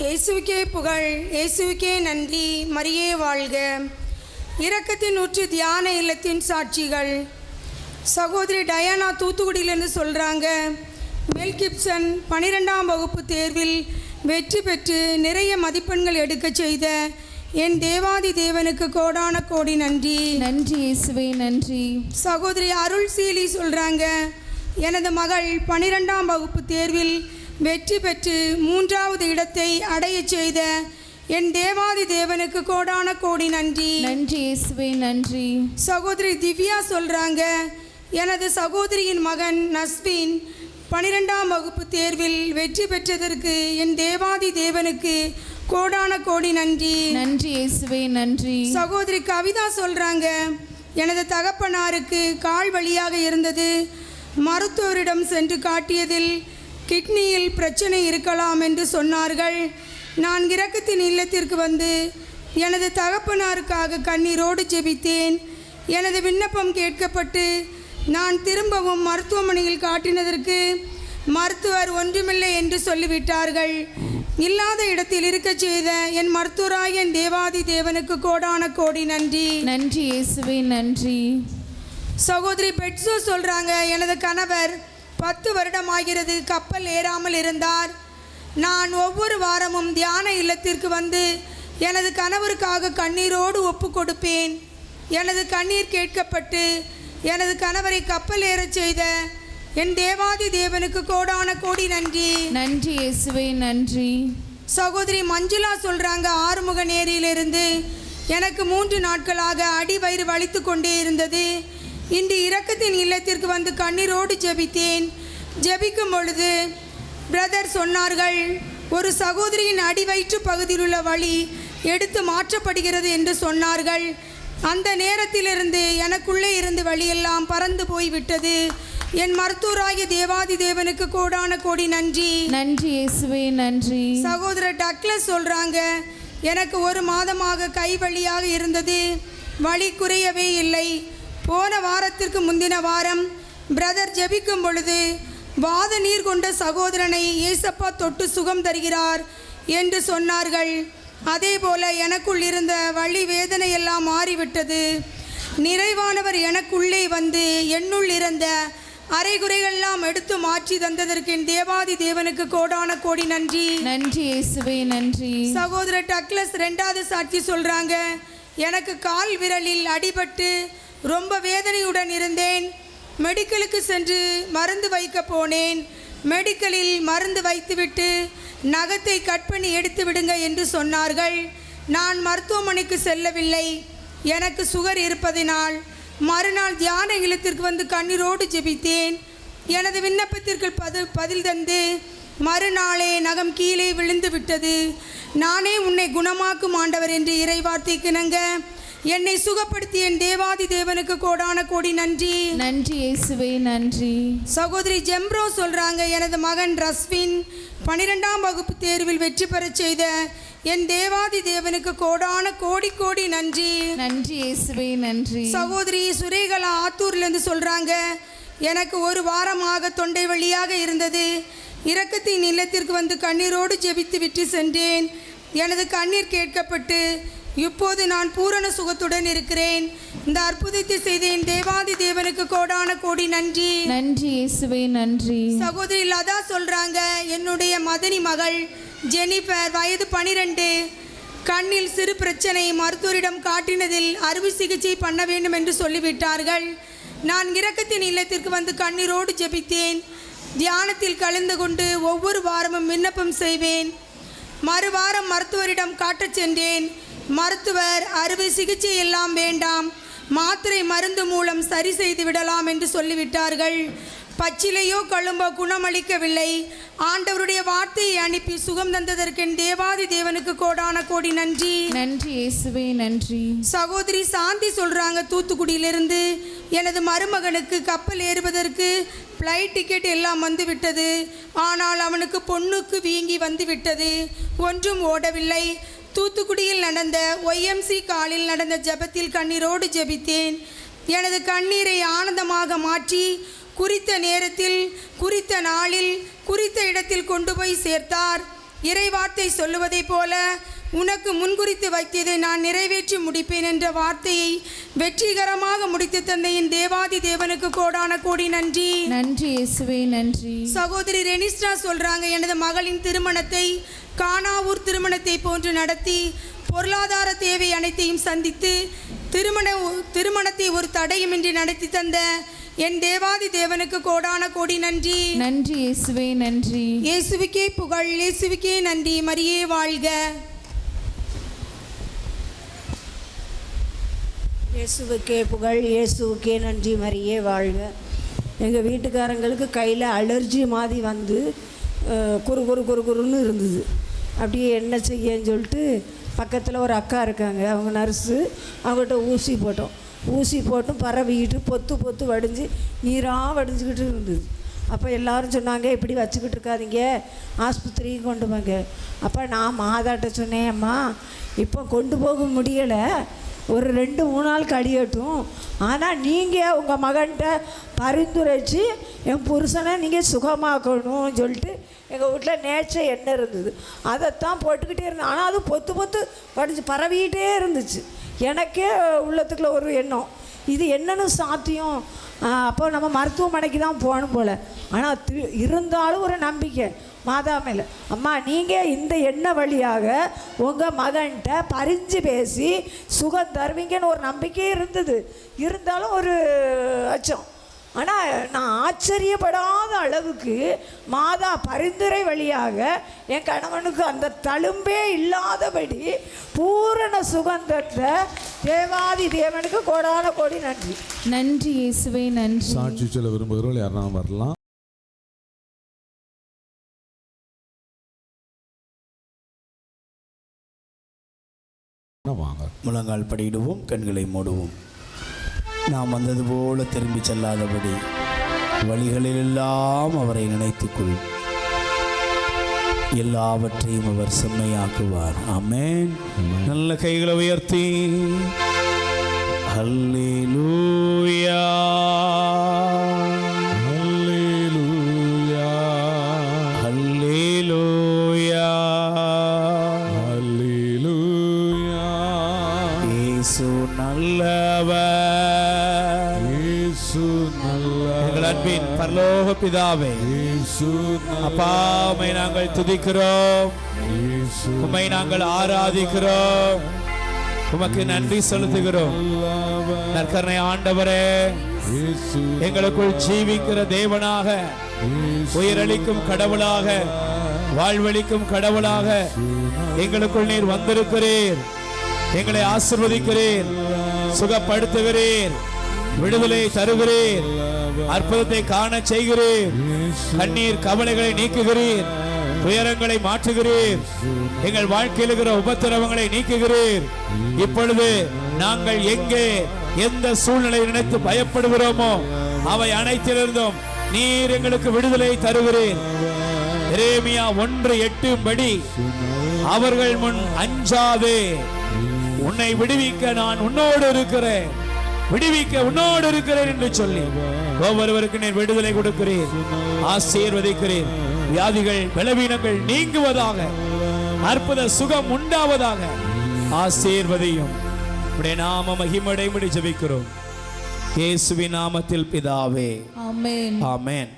இயேசுவுக்கே புகழ் இயேசுவுக்கே நன்றி மரியே வாழ்க. இரக்கத்தின் ஊற்று தியான இல்லத்தின் சாட்சிகள். சகோதரி டயானா தூத்துக்குடியிலேருந்து சொல்கிறாங்க மெல் கிப்சன் பன்னிரெண்டாம் வகுப்பு தேர்வில் வெற்றி பெற்று நிறைய மதிப்பெண்கள் எடுக்க செய்த என் தேவாதி தேவனுக்கு கோடான கோடி நன்றி. நன்றி இயேசுவே நன்றி. சகோதரி அருள் சீலி சொல்கிறாங்க எனது மகள் பன்னிரெண்டாம் வகுப்பு தேர்வில் வெற்றி பெற்று மூன்றாவது இடத்தை அடையச் செய்த என் தேவாதி தேவனுக்கு கோடான கோடி நன்றி. நன்றி இயேசுவே நன்றி. சகோதரி திவ்யா சொல்கிறாங்க எனது சகோதரியின் மகன் நஸ்வின் பன்னிரெண்டாம் வகுப்பு தேர்வில் வெற்றி பெற்றதற்கு என் தேவாதி தேவனுக்கு கோடான கோடி நன்றி. நன்றி இயேசுவே நன்றி. சகோதரி கவிதா சொல்றாங்க எனது தகப்பனாருக்கு கால் வழியாக இருந்தது மருத்துவரிடம் சென்று காட்டியதில் கிட்னியில் பிரச்சனை இருக்கலாம் என்று சொன்னார்கள். நான் இரக்கத்தின் இல்லத்திற்கு வந்து எனது தகப்பனாருக்காக கண்ணீரோடு ஜெபித்தேன். எனது விண்ணப்பம் கேட்கப்பட்டு நான் திரும்பவும் மருத்துவமனையில் காட்டினதற்கு மருத்துவர் ஒன்றுமில்லை என்று சொல்லிவிட்டார்கள். இல்லாத இடத்தில் இருக்கச் செய்த என் மருத்துவராய் என் தேவாதி தேவனுக்கு கோடான கோடி நன்றி. நன்றி இயேசுவே நன்றி. சகோதரி பெட்சோ சொல்றாங்க எனது கணவர் பத்து வருடம் ஆகிறது கப்பல் ஏறாமல் இருந்தார். நான் ஒவ்வொரு வாரமும் தியான இல்லத்திற்கு வந்து எனது கணவருக்காக கண்ணீரோடு ஒப்பு கொடுப்பேன். எனது கண்ணீர் கேட்கப்பட்டு எனது கணவரை கப்பல் ஏறச் செய்த என் தேவாதி தேவனுக்கு கோடான கோடி நன்றி. நன்றி இயேசுவே நன்றி. சகோதரி மஞ்சுளா சொல்றாங்க ஆறுமுக நேரியிலிருந்து எனக்கு மூன்று நாட்களாக அடி வயிறு வலித்து கொண்டே இருந்தது. இன்று இரக்கத்தின் இல்லத்திற்கு வந்து கண்ணீரோடு ஜெபித்தேன். ஜெபிக்கும் பொழுது பிரதர் சொன்னார்கள் ஒரு சகோதரியின் அடி வயிற்று பகுதியில் உள்ள வலி எடுத்து மாற்றப்படுகிறது என்று சொன்னார்கள். அந்த நேரத்திலிருந்து எனக்குள்ளே இருந்து வழியெல்லாம் பறந்து போய்விட்டது. என் மருத்துவராகிய தேவாதி தேவனுக்கு கோடான கோடி நன்றி. நன்றி இயேசுவே நன்றி. சகோதரர் டக்ளஸ் சொல்றாங்க எனக்கு ஒரு மாதமாக கை வலியாக இருந்தது. வலி குறையவே இல்லை. போன வாரத்திற்கு முந்தின வாரம் பிரதர் ஜெபிக்கும் பொழுது வாத நீர் கொண்ட சகோதரனை ஏசப்பா தொட்டு சுகம் தருகிறார் என்று சொன்னார்கள். அதே போல எனக்குள் இருந்த வலி வேதனை எல்லாம் மாறிவிட்டது. நிறைவானவர் எனக்குள்ளே வந்து என்னுள் இருந்த அரைகுறைகள்லாம் எடுத்து மாற்றி தந்ததற்கு என் தேவாதி தேவனுக்கு கோடான கோடி நன்றி. நன்றி இயேசுவே நன்றி. சகோதரர் டக்ளஸ் ரெண்டாவது சாட்சி சொல்றாங்க. எனக்கு கால் விரலில் அடிபட்டு ரொம்ப வேதனையுடன் இருந்தேன். மெடிக்கலுக்கு சென்று மருந்து வைக்க போனேன். மெடிக்கலில் மருந்து வைத்துவிட்டு நகத்தை கட் பண்ணி எடுத்து விடுங்க என்று சொன்னார்கள். நான் மருத்துவமனைக்கு செல்லவில்லை. எனக்கு சுகர் இருப்பதினால் மறுநாள் தியான இல்லத்திற்கு வந்து கண்ணீரோடு ஜெபித்தேன். எனது விண்ணப்பத்திற்கு பதில் பதில் தந்து மறுநாளே நகம் கீழே விழுந்து விட்டது. நானே உன்னை குணமாக்கும் ஆண்டவர் என்று இறைவார்த்தைக்கு கிணங்க என்னை சுகப்படுத்திய என் தேவாதி தேவனுக்கு கோடான கோடி நன்றி. நன்றி இயேசுவே நன்றி. சகோதரி ஜெம்ப்ரோ சொல்றாங்க எனது மகன் ரஸ்வின் பனிரெண்டாம் வகுப்பு தேர்வில் வெற்றி பெறச் செய்த என் தேவாதி தேவனுக்கு கோடான கோடி கோடி நன்றி. நன்றி இயேசுவே நன்றி. சகோதரி சுரேகலா ஆத்தூர்லேருந்து சொல்கிறாங்க எனக்கு ஒரு வாரமாக தொண்டை வழியாக இருந்தது. இரக்கத்தின் இல்லத்திற்கு வந்து கண்ணீரோடு ஜெபித்து விட்டு சென்றேன். எனது கண்ணீர் கேட்கப்பட்டு இப்போது நான் பூரண சுகத்துடன் இருக்கிறேன். இந்த அற்புதத்தை செய்த என் தேவாதி தேவனுக்கு கோடான கோடி நன்றி. நன்றி இயேசுவே நன்றி. சகோதரி லதா சொல்றாங்க என்னுடைய மதனி மகள் ஜெனிஃபர் வயது பனிரெண்டு. கண்ணில் சிறு பிரச்சனை மருத்துவரிடம் காட்டினதில் அறுவை சிகிச்சை பண்ண வேண்டும் என்று சொல்லிவிட்டார்கள். நான் இரக்கத்தின் இல்லத்திற்கு வந்து கண்ணீரோடு ஜெபித்தேன். தியானத்தில் கலந்து கொண்டு ஒவ்வொரு வாரமும் விண்ணப்பம் செய்வேன். மறுவாரம் மருத்துவரிடம் காட்டச் சென்றேன். மருத்துவர் அறுவை சிகிச்சை எல்லாம் வேண்டாம். மாத்திரை மருந்து மூலம் சரி செய்து விடலாம் என்று சொல்லிவிட்டார்கள். பச்சிலையோ கழும்போ குணமளிக்கவில்லை. ஆண்டவருடைய வார்த்தையை அனுப்பி சுகம் தந்ததற்கு தேவாதி தேவனுக்கு கோடான கோடி நன்றி. நன்றி இயேசுவே நன்றி. சகோதரி சாந்தி சொல்றாங்க தூத்துக்குடியிலிருந்து. எனது மருமகனுக்கு கப்பல் ஏறுவதற்கு ஃப்ளைட் டிக்கெட் எல்லாம் வந்து விட்டது ஆனால் அவனுக்கு பொண்ணுக்கு வீங்கி வந்து விட்டது ஒன்றும் ஓடவில்லை. தூத்துக்குடியில் நடந்த ஒய்எம்சி காலில் நடந்த ஜெபத்தில் கண்ணீரோடு ஜெபித்தேன். எனது கண்ணீரை ஆனந்தமாக மாற்றி குறித்த நேரத்தில் குறித்த நாளில் குறித்த இடத்தில் கொண்டு போய் சேர்த்தார். இறைவார்த்தை சொல்லுவதைப் போல உனக்கு முன்குறித்து வைத்ததை நான் நிறைவேற்றி முடிப்பேன் என்ற வார்த்தையை வெற்றிகரமாக முடித்து தந்த என் தேவாதி தேவனுக்கு கோடான கோடி நன்றி. நன்றி இயேசுவே நன்றி. சகோதரி ரெனிஸ்டா சொல்றாங்க எனது மகளின் திருமணத்தை கானாவூர் திருமணத்தை போன்று நடத்தி பொருளாதார தேவை அனைத்தையும் சந்தித்து திருமண திருமணத்தை ஒரு தடையுமின்றி நடத்தி தந்த என் தேவாதி தேவனுக்கு கோடான கோடி நன்றி. நன்றி இயேசுவே நன்றி. இயேசுவுக்கே புகழ் இயேசுவுக்கே நன்றி மரியே வாழ்க. இயேசுவுக்கே புகழ் இயேசுவுக்கே நன்றி மரியே வாழ்க. எங்கள் வீட்டுக்காரங்களுக்கு கையில் அலர்ஜி மாதிரி வந்து குறு குறு குறு குறுன்னு இருந்தது. அப்படியே என்ன செய்யன்னு சொல்லிட்டு பக்கத்தில் ஒரு அக்கா இருக்காங்க அவங்க நர்ஸு அவங்ககிட்ட ஊசி போட்டோம். ஊசி போட்டும் பரவிக்கிட்டு பொத்து பொத்து வடிஞ்சு நீராக வடிஞ்சுக்கிட்டு இருந்தது. அப்போ எல்லாரும் சொன்னாங்க இப்படி வச்சுக்கிட்டு இருக்காதீங்க ஆஸ்பத்திரிக்கு கொண்டு போங்க அப்போ நான் மாதாட்ட சொன்னேன் அம்மா இப்போ கொண்டு போக முடியலை. ஒரு ரெண்டு மூணு நாள் கழியட்டும் ஆனால் நீங்கள் உங்கள் மகன்கிட்ட பரிந்துரைச்சு என் புருஷனை நீங்கள் சுகமாக்கணும்னு சொல்லிட்டு எங்கள் வீட்டில் நேச்சர் எண்ணெய் இருந்தது. அதைத்தான் போட்டுக்கிட்டே இருந்தேன். ஆனால் அது பொத்து பொத்து படிச்சு பரவிக்கிட்டே இருந்துச்சு. எனக்கே உள்ளத்துக்குள்ள ஒரு எண்ணம். இது என்னன்னு சாத்தியம்? அப்போ நம்ம மருத்துவமனைக்கு தான் போகணும் போல். ஆனால் இருந்தாலும் ஒரு நம்பிக்கை. மாதா மேலே அம்மா நீங்கள் இந்த எண்ணெய் வழியாக உங்கள் மகன்கிட்ட பறிஞ்சு பேசி சுகம் தருவீங்கன்னு ஒரு நம்பிக்கை இருந்தது. இருந்தாலும் ஒரு அச்சம். ஆனால் நான் ஆச்சரியப்படாத அளவுக்கு மாதா பரிந்துரை வழியாக என் கணவனுக்கு அந்த தழும்பே இல்லாதபடி பூரண சுகந்தத்தை தேவாதி தேவனுக்கு கோடான கோடி நன்றி. நன்றி இயேசுவே நன்றி. சாட்சி சொல்ல விரும்புகிறவர்கள் யாருன்னா வரலாம். முழங்கால் படியிடுவோம் கண்களை மூடுவோம். நாம் வந்தது போல திரும்பி செல்லாதபடி வழிகளிலெல்லாம் அவரை நினைத்துக்கொள். எல்லாவற்றையும் அவர் செம்மையாக்குவார். ஆமென். நல்ல கைகளை உயர்த்தி. அல்லேலூயா இயேசு நல்லவர். இயேசு நல்ல எங்கள் அன்பின் பரலோக பிதாவே இயேசு அப்பாமை நாங்கள் துதிக்கிறோம். இயேசு உம்மை நாங்கள் ஆராதிக்கிறோம். உமக்கு நன்றி செலுத்துகிறோம். நல்லவர். நற்கரணை ஆண்டவரே எங்களுக்குள் ஜீவிக்கிற தேவனாக உயிரளிக்கும் கடவுளாக வாழ்வளிக்கும் கடவுளாக எங்களுக்குள் நீர் வந்திருக்கிறீர். எங்களை ஆசிர்வதிக்கிறேன் சுகப்படுத்துகிறேன் விடுதலை தருகிறேன் அற்புதத்தை காண செய்கிறேன் கண்ணீர் கவலைகளை நீக்குகிறீர் துயரங்களை மாற்றுகிறீர் எங்கள் வாழ்க்கையில் இருக்கிற உபத்திரவங்களை நீக்குகிறீர். இப்பொழுது நாங்கள் எங்கே எந்த சூழ்நிலையை நினைத்து பயப்படுகிறோமோ அவை அனைத்திலிருந்தும் நீர் எங்களுக்கு விடுதலை தருகிறேன் ஒன்று எட்டும் படி அவர்கள் முன் அஞ்சாதே. உன்னை விடுவிக்க நான் உன்னோடு இருக்கிறேன். விடுவிக்க உன்னோடு இருக்கிறேன் என்று சொல்லி. ஒவ்வொருவருக்கு நீர் விடுதலை கொடுக்கிறீர். ஆசீர்வதிக்கிறீர். வியாதிகள் பலவீனங்கள் நீங்குவதாக. அற்புத சுகம் உண்டாவதாக. ஆசீர்வதியும். உடைய நாம மகிமடைமுடி ஜெபிக்கிறோம். இயேசுவின் நாமத்தில் பிதாவே. ஆமென். ஆமென்.